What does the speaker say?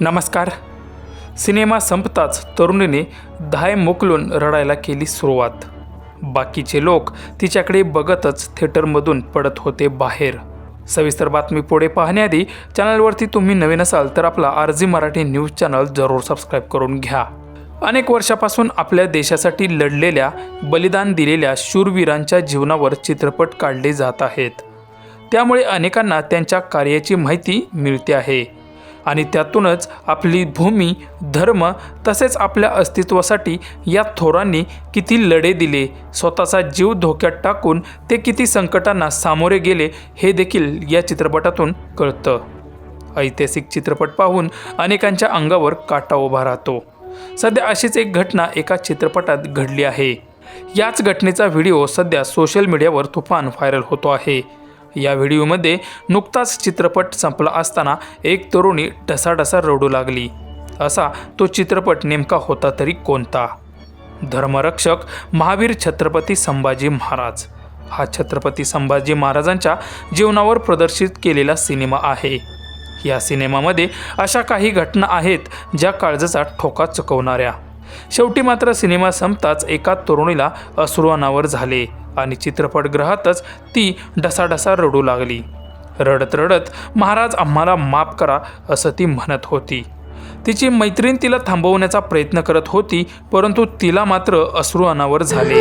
नमस्कार. सिनेमा संपताच तरुणीने धाय मोकलून रडायला केली सुरुवात. बाकीचे लोक तिच्याकडे बघतच थिएटरमधून पडत होते बाहेर. सविस्तर बातमी पुढे पाहण्याआधी चॅनलवरती तुम्ही नवीन असाल तर आपला आरजी मराठी न्यूज चॅनल जरूर सबस्क्राईब करून घ्या. अनेक वर्षापासून आपल्या देशासाठी लढलेल्या बलिदान दिलेल्या शूरवीरांच्या जीवनावर चित्रपट काढले जात आहेत. त्यामुळे अनेकांना त्यांच्या कार्याची माहिती मिळते आहे. आणि त्यातूनच आपली भूमी धर्म तसेच आपल्या अस्तित्वासाठी या थोरांनी किती लढे दिले स्वतःचा जीव धोक्यात टाकून ते किती संकटांना सामोरे गेले हे देखील या चित्रपटातून कळतं. ऐतिहासिक चित्रपट पाहून अनेकांच्या अंगावर काटा उभा राहतो. सध्या अशीच एक घटना एका चित्रपटात घडली आहे. याच घटनेचा व्हिडिओ सध्या सोशल मीडियावर तुफान व्हायरल होतो आहे. या व्हिडिओमध्ये नुकताच चित्रपट संपला असताना एक तरुणी ढसाढसा रडू लागली. असा तो चित्रपट नेमका होता तरी कोणता? धर्मरक्षक महावीर छत्रपती संभाजी महाराज. हा छत्रपती संभाजी महाराजांच्या जीवनावर प्रदर्शित केलेला सिनेमा आहे. या सिनेमामध्ये अशा काही घटना आहेत ज्या काळजाचा ठोका चुकवणाऱ्या. शेवटी मात्र सिनेमा संपताच एका तरुणीला अश्रू झाले. आणि चित्रपटगृहातच ती ढसाढसा रडू लागली. रडत रडत महाराज आम्हाला माफ करा असं ती म्हणत होती. तिची मैत्रीण तिला थांबवण्याचा प्रयत्न करत होती परंतु तिला मात्र अश्रू अनावर झाले.